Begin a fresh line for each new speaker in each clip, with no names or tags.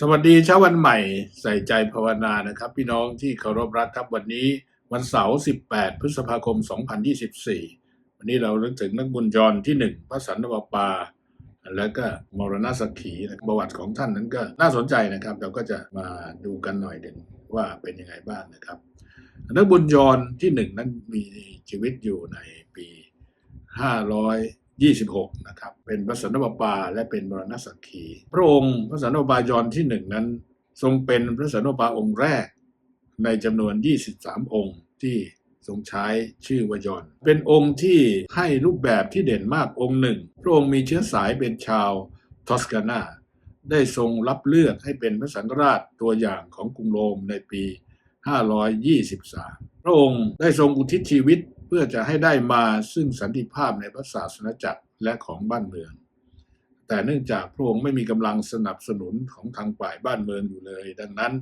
สวัสดีเช้าวันใหม่ใส่ใจภาวนานะครับ พี่น้องที่เคารพรักครับวันนี้วันเสาร์ 18 พฤษภาคม 2024 วันนี้เราเรื่องถึงนักบุญจรที่หนึ่งพระสันตะปา แล้วก็มรณสักขีประวัติของท่านนั้นก็น่าสนใจนะครับ เราก็จะมาดูกันหน่อยหนึ่งว่าเป็นยังไงบ้างนะครับ นักบุญจรที่หนึ่งนั้นมีชีวิตอยู่ในปี 26 นะครับ เป็นพระสันตะปาและเป็นมรณสักขี พระองค์พระสันตะปายอนที่หนึ่งนั้น ทรงเป็นพระสันตปาองค์แรก ในจำนวน 23 องค์ที่ทรงใช้ชื่อว่ายอน เป็นองค์ที่ให้รูปแบบที่เด่นมากองค์หนึ่ง พระองค์มีเชื้อสายเป็นชาวทอสกานาได้ทรงรับเลือกให้เป็นพระสังฆราชตัวอย่างของกรุงโรมในปี 523 พระองค์ได้ทรงอุทิศชีวิต พื่อจะให้ได้มาซึ่งสันติภาพในพระศาสนจักรและของบ้านเมือง แต่เนื่องจากพระองค์ไม่มีกำลังสนับสนุนของทางฝ่ายบ้านเมืองอยู่เลย ดังนั้น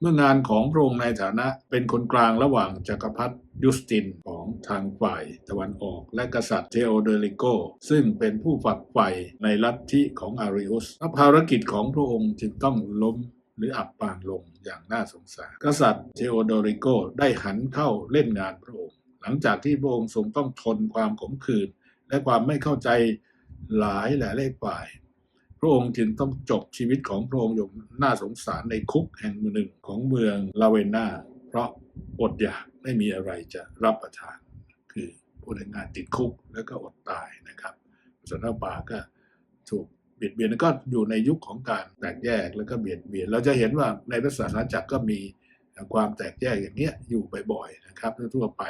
เมื่องานของพระองค์ในฐานะเป็นคนกลางระหว่างจักรพรรดิยุสตินของทางฝ่ายตะวันออกและกษัตริย์เทโอเดริโก ซึ่งเป็นผู้ฝักใฝ่ในลัทธิของอาริอุสภารกิจของพระองค์จึงต้องล้มหรืออับปางลงอย่างน่าสงสาร กษัตริย์เทโอโดริโกได้หันเข้าเล่นงานพระองค์ หลังจากที่พระองค์ทรงต้องทนความขมขื่นและความไม่เข้าใจหลายหลายเลขฝ่าย พระองค์จึงต้องจบชีวิตของพระองค์อย่างน่าสงสารในคุกแห่งหนึ่งของเมืองลาเวนา เพราะอดอยากไม่มีอะไรจะรับประทาน คือพูดง่ายๆติดคุกแล้วก็อดตายนะครับสนปาก็ถูกเบียดเบียนก็อยู่ในยุคของการแตกแยกแล้วก็เบียดเบียน เราจะเห็นว่าในพระศาสนาจักรก็มีความแตกแยกอย่างเนี้ยอยู่บ่อยๆนะครับทั่วไป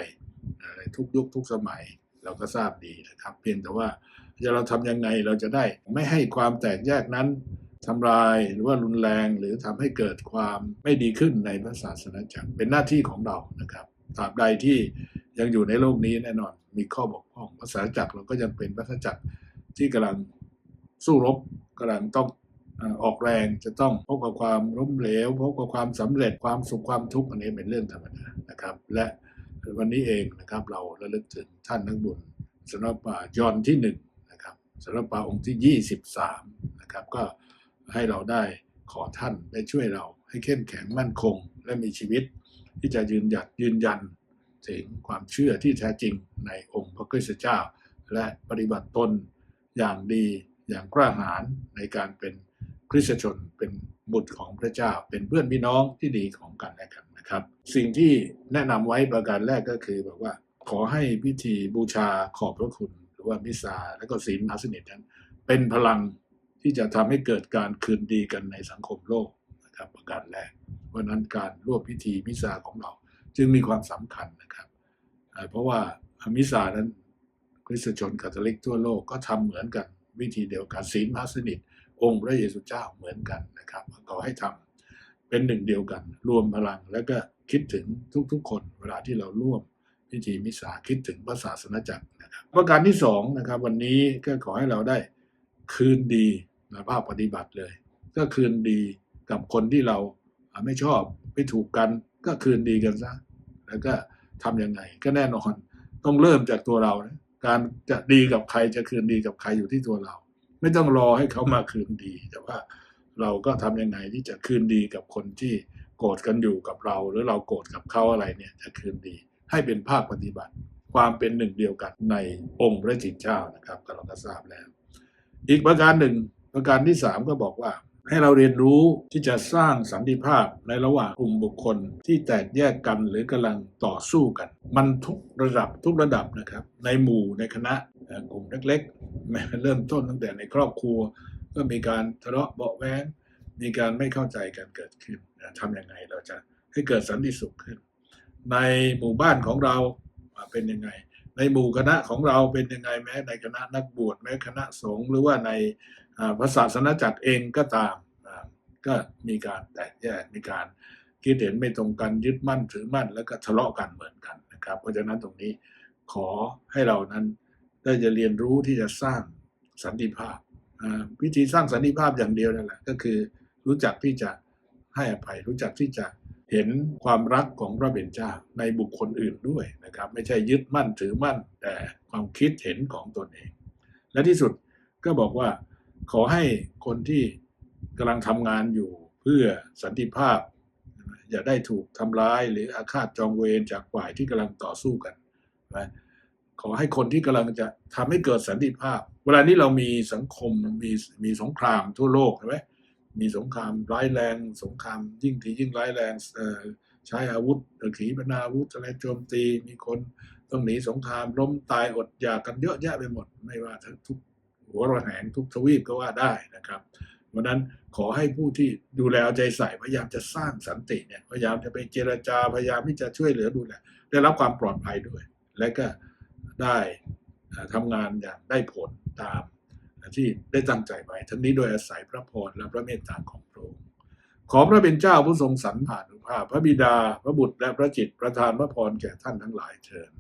ทุกยุคทุกสมัยเราก็ทราบดีนะครับ เพียงแต่ว่าจะเราทำยังไงเราจะได้ไม่ให้ความแตกแยกนั้นทำลายหรือว่ารุนแรงหรือทำให้เกิดความไม่ดีขึ้นในพระศาสนาจักรเป็นหน้าที่ของเรานะครับตราบใดที่ยังอยู่ในโลกนี้แน่นอน มีข้อบกพร่องพระศาสนาจักรเราก็ยังเป็นพระศาสนาจักรที่กำลังสู้รบกำลังต้องออกแรงจะต้องพบกับความล้มเหลวพบกับความสำเร็จความสุขความทุกข์อันนี้เป็นเรื่องธรรมดานะครับ และ วันนี้เองนะครับ เราระลึกถึงท่านนักบุญสนปายอนที่หนึ่งสำหรับปาองค์ที่ 23นะครับก็ให้เราได้ขอท่านได้ช่วยเราให้เข้มแข็งมั่นคง และมีชีวิต ที่จะยืนหยัดยืนยัน ถึงความเชื่อที่แท้จริงในองค์พระคริสต์เจ้า และปฏิบัติตนอย่างดีอย่างกล้าหาญในการเป็นคริสตชนเป็นบุตรของพระเจ้าเป็นเพื่อนพี่น้องที่ดีของกันและกัน นะครับ สิ่งที่แนะนำไว้ประการแรกก็คือบอกว่าขอให้พิธีบูชาขอบพระคุณ หรือว่ามิสาและก็ศีลอาสนิทนั้น เป็นพลังที่จะทำให้เกิดการคืนดีกันในสังคมโลกนะครับประการแรก เพราะนั้นการร่วมพิธีมิสาของเราจึงมีความสำคัญนะครับ เพราะว่ามิสานั้นคริสตชนคาทอลิกทั่วโลกก็ทำเหมือนกันวิธีเดียวกันศีลอาสนิทองค์พระเยซูเจ้าเหมือนกันนะครับขอให้ทำ เป็นหนึ่งเดียวกัน รวมพลังแล้วก็คิดถึงทุกๆ คน เวลาที่เราร่วมพิธีมิสาคิดถึงพระศาสนาจักรนะครับประการที่สองนะครับ วันนี้ก็ขอให้เราได้คืนดีในภาพปฏิบัติเลย ก็คืนดีกับคนที่เราไม่ชอบไม่ถูกกันก็คืนดีกันซะแล้วก็ทํำยังไงก็แน่นอนต้องเริ่มจากตัวเรานะการจะดีกับใครจะคืนดีกับใครอยู่ที่ตัวเรา ไม่ต้องรอให้เขามาคืนดีแต่ว่า เราก็ทำยังไงที่จะคืนดีกับคนที่โกรธกันอยู่กับเรา หรือเราโกรธกับเขาอะไรเนี่ยจะคืนดี ให้เป็นภาคปฏิบัติ ความเป็นหนึ่งเดียวกันในองค์พระจิตเจ้านะครับก็เราก็ทราบแล้ว อีกประการหนึ่งประการที่สามก็บอกว่า ให้เราเรียนรู้ที่จะสร้างสันติภาพในระหว่างกลุ่มบุคคลที่แตกแยกกันหรือกำลังต่อสู้กัน มันทุกระดับทุกระดับนะครับ ในหมู่ในคณะกลุ่มเล็กๆแม้เริ่มต้นตั้งแต่ในครอบครัว ก็มีการทะเลาะเบาะแว้งมีการไม่เข้าใจกันเกิดขึ้นทำยังไงเราจะให้เกิดสันติสุขขึ้น ในหมู่บ้านของเราเป็นยังไง ในหมู่คณะของเราเป็นยังไงแม้ในคณะนักบวชแม้คณะสงฆ์หรือว่าในพระศาสนาจักรเองก็ตามก็มีการแตกแยกมีการคิดเห็นไม่ตรงกันยึดมั่นถือมั่นแล้วก็ทะเลาะกันเหมือนกันนะครับ เพราะฉะนั้นตรงนี้ขอให้เรานั้นได้จะเรียนรู้ที่จะสร้างสันติภาพ วิธีสร้างสันติภาพอย่างเดียวนั่นแหละก็คือรู้จักที่จะให้อภัย รู้จักที่จะเห็นความรักของพระเบญเจ้าในบุคคลอื่นด้วยนะครับ ไม่ใช่ยึดมั่นถือมั่น แต่ความคิดเห็นของตนเอง และที่สุดก็บอกว่า ขอให้คนที่กำลังทำงานอยู่เพื่อสันติภาพ อย่าได้ถูกทำร้ายหรืออาฆาตจองเวรจากฝ่ายที่กำลังต่อสู้กันนะ ขอให้คนที่กำลังจะทำให้เกิดสันติภาพ เวลานี้เรามีสังคมมีมีสงครามทั่วโลกใช่ไหมมีสงครามร้ายแรง สงครามยิ่งทียิ่งร้ายแรงใช้อาวุธขีปนาวุธอะไรโจมตีมีคนต้องหนีสงครามล้มตายอดอยากกันเยอะแยะไปหมด ไม่ว่าทุกหัวระแหงทุกทวีปก็ว่าได้นะครับเพราะนั้นขอให้ผู้ที่ดูแลเอาใจใส่พยายามจะสร้างสันติเนี่ยพยายามจะไปเจรจาพยายามที่จะช่วยเหลือดูแลได้รับความปลอดภัยด้วย และก็ ได้ทำงานอย่างได้ผลตามที่ได้ตั้งใจไว้ ทั้งนี้โดยอาศัยพระพรและพระเมตตาของพระองค์ขอพระเป็นเจ้าผู้ทรงสรรผ่านุภาพ พระบิดา พระบุตรและพระจิตประทานพระพรแก่ท่านทั้งหลายเชิญ